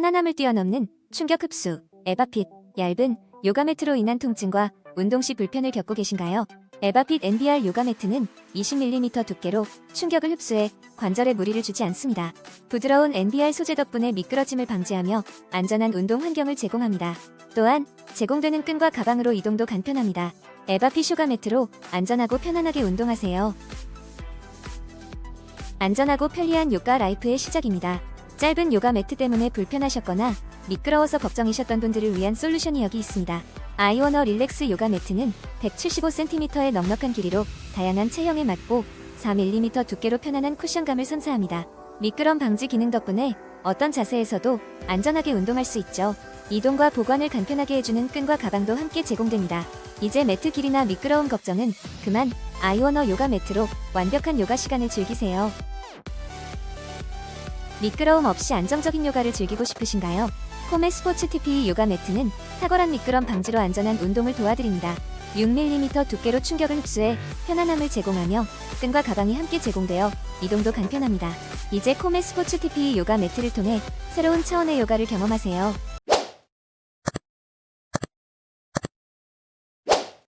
편안함을 뛰어넘는 충격 흡수, 에바핏, 얇은 요가 매트로 인한 통증과 운동 시 불편을 겪고 계신가요? 에바핏 NBR 요가 매트는 20mm 두께로 충격을 흡수해 관절에 무리를 주지 않습니다. 부드러운 NBR 소재 덕분에 미끄러짐을 방지하며 안전한 운동 환경을 제공합니다. 또한 제공되는 끈과 가방으로 이동도 간편합니다. 에바핏 쇼가 매트로 안전하고 편안하게 운동하세요. 안전하고 편리한 요가 라이프의 시작입니다. 짧은 요가 매트 때문에 불편하셨거나 미끄러워서 걱정이셨던 분들을 위한 솔루션이 여기 있습니다. 아이워너 릴렉스 요가 매트는 175cm의 넉넉한 길이로 다양한 체형에 맞고 4mm 두께로 편안한 쿠션감을 선사합니다. 미끄럼 방지 기능 덕분에 어떤 자세에서도 안전하게 운동할 수 있죠. 이동과 보관을 간편하게 해주는 끈과 가방도 함께 제공됩니다. 이제 매트 길이나 미끄러움 걱정은 그만 아이워너 요가 매트로 완벽한 요가 시간을 즐기세요. 미끄러움 없이 안정적인 요가를 즐기고 싶으신가요? 홈의 스포츠 TPE 요가 매트는 탁월한 미끄럼 방지로 안전한 운동을 도와드립니다. 6mm 두께로 충격을 흡수해 편안함을 제공하며 끈과 가방이 함께 제공되어 이동도 간편합니다. 이제 콤의 스포츠 TPE 요가 매트를 통해 새로운 차원의 요가를 경험하세요.